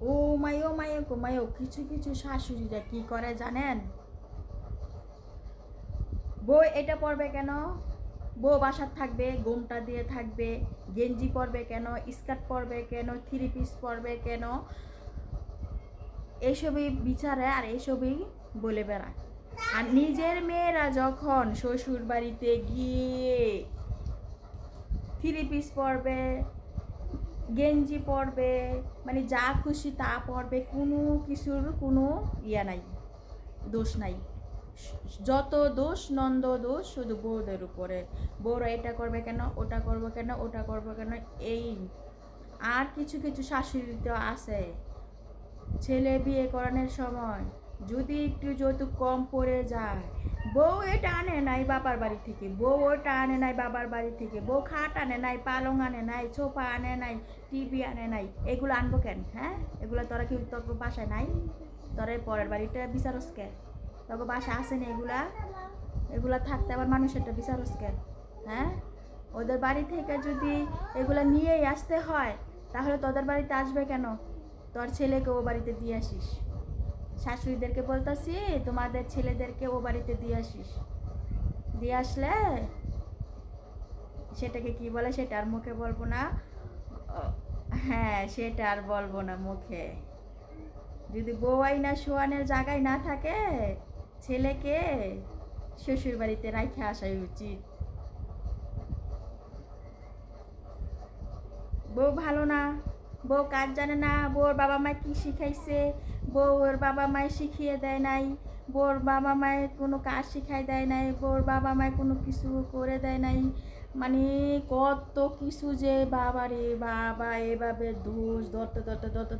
ও মায়ো মায়ো গো মায়ো কিছু কিছু শাশুড়িরা কি করে জানেন? বউ, এটা পরবে কেন? বউ বাসার থাকবে গোমটা দিয়ে থাকবে, গেঞ্জি পরবে কেন, স্কার্ট পরবে কেন, থ্রি পিস পরবে কেন? এইসবই বিচারে আর এইসবই বলে বেড়ায়। আর নিজের মেয়েরা যখন শ্বশুর বাড়িতে গিয়ে থ্রি পিস পরবে গেঞ্জি পরবে মানে যা খুশি তা পরবে, কোনো কিছুর কোনো ইয়া নাই, দোষ নাই। যত দোষ, নন্দ দোষ, শুধু বউদের উপরে। বউরা এটা করবে কেন, ওটা করবে কেন, ওটা করবে কেন, এই। আর কিছু কিছু শাশুড়ি তো আছে। ছেলে বিয়ে করানোর সময় যদি একটু যৌতুক কম পড়ে যায়, বউ এটা আনে নাই বাবার বাড়ি থেকে, বউ ওটা আনে নাই বাবার বাড়ি থেকে, বউ খাট আনে নাই, পালং আনে নাই, সোফা আনে নাই, টিভি আনে নাই, এগুলো আনব কেন? হ্যাঁ? এগুলো তোরা কি তোর বাসায় নাই? তোরা পরের বাড়িটা বিচারস কে তোর বাসায় আসেনি এগুলা? এগুলা থাকতে আবার মানুষেরটা বিচারস কে হ্যাঁ? ওদের বাড়ি থেকে যদি এগুলো নিয়েই আসতে হয়, তাহলে তোদের বাড়িতে আসবে কেন? তোর ছেলেকে ও বাড়িতে দিয়ে আসিস। শাশুড়িদেরকে বলতেছি, তোমাদের ছেলেদেরকে ও বাড়িতে দিয়ে আসিস। দিয়ে আসলে সেটাকে কি বলে, সেটা আর মুখে বলব না। হ্যাঁ সেটা আর বলব না মুখে। যদি বউয়াই না শোয়ানের জায়গায় না থাকে, ছেলেকে শ্বশুর বাড়িতে রাখে আসাই উচিত। বউ ভালো না। বউ কাজ জানে না, বউর বাবা মা কি শিখাইছে? বউর বাবা মায় শিখিয়ে দেয় নাই, বউর বাবা মায় কোনো কাজ শিখাই দেয় নাই, বউর বাবা মায় কোনো কিছু করে দেয় নাই। মানে কত কিছু যে বাবা রে বাবা এভাবে দোষ ধরতে ধরতে ধরতে